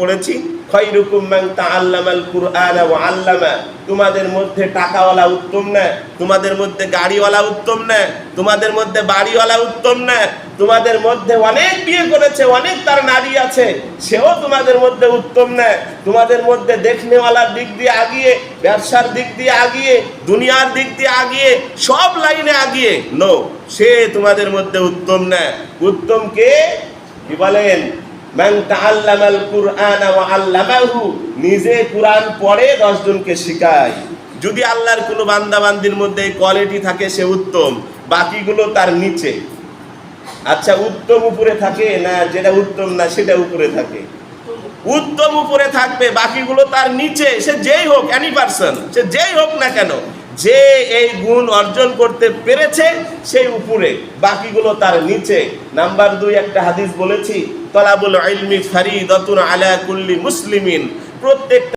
পড়েছি তোমাদের মধ্যে টাকাওয়ালা উত্তম না? তোমাদের মধ্যে গাড়িওয়ালা উত্তম না? তোমাদের মধ্যে বাড়িওয়ালা উত্তম না? তোমাদের মধ্যে অনেক বিয়ে করেছে, অনেক তার নারী আছে, সেও তোমাদের মধ্যে উত্তম না? তোমাদের মধ্যে দেখনেওয়ালার দিক দিয়ে আগিয়ে, ব্যবসার দিক দিয়ে আগিয়ে, দুনিয়ার দিক দিয়ে আগিয়ে, সব লাইনে আগিয়ে। নো সে তোমাদের মধ্যে উত্তম না। উত্তম কে? কি বলেন? নিজে কুরআন পড়ে 10 জনকে শেখায়। যদি আল্লাহর কোনো বান্দা বান্দির মধ্যে কোয়ালিটি থাকে, সে উত্তম। বাকিগুলো তার নিচে। আচ্ছা উত্তম উপরে থাকে না যেটা উত্তম না সেটা উপরে থাকে? উত্তম উপরে থাকবে, বাকিগুলো তার নিচে। সে যেই হোক এনি পার্সন সে যেই হোক না কেন, যে এই গুণ অর্জন করতে পেরেছে, সেই উপরে। বাকিগুলো তার নিচে। নাম্বার দুই, একটা হাদিস বলেছি তলাবুল ইলমি ফারিদাতুন আলা কুল্লি মুসলিমিন। প্রত্যেকটা